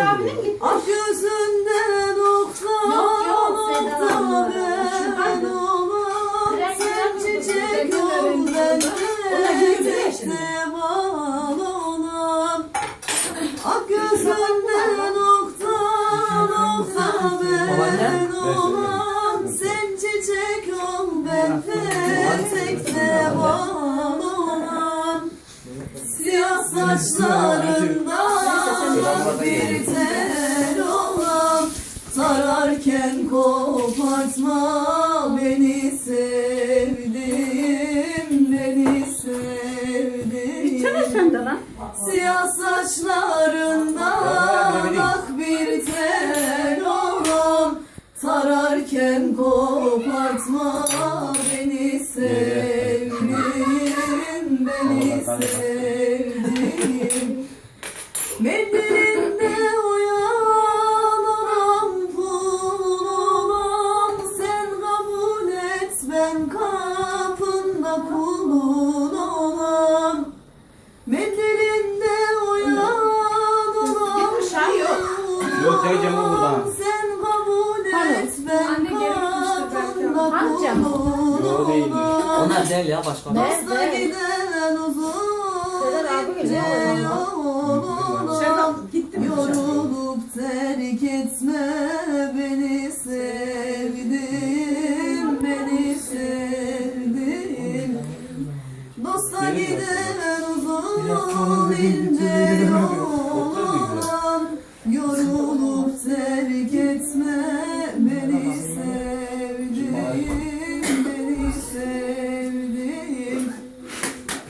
Sezer abinin gitti. Ak gözünde nokta Yok, yok, nokta Seda abla. ben Bırak, Sen çiçek ol bırak, ben de ya şimdi. seval olam Ak gözünde nokta nokta ben olan Sen çiçek ol ben tek seval olam Siyah saçlarında Sararken kopartma beni sevdim beni sevdim. Sen de lan. Siyah saçlarında bak bir tel olan Sararken kopartma beni sevdim beni sevdim. Mendilinde Yok, diyeceğim o buradan. Sen kabul et ben kapında Amcam. değildir. olan Onlar değil ya başka. Ne? Dosta giden uzun ince yoluna mi? Yorulup terk etme beni sevdim beni sevdim Dosta giden uzun ince yoluna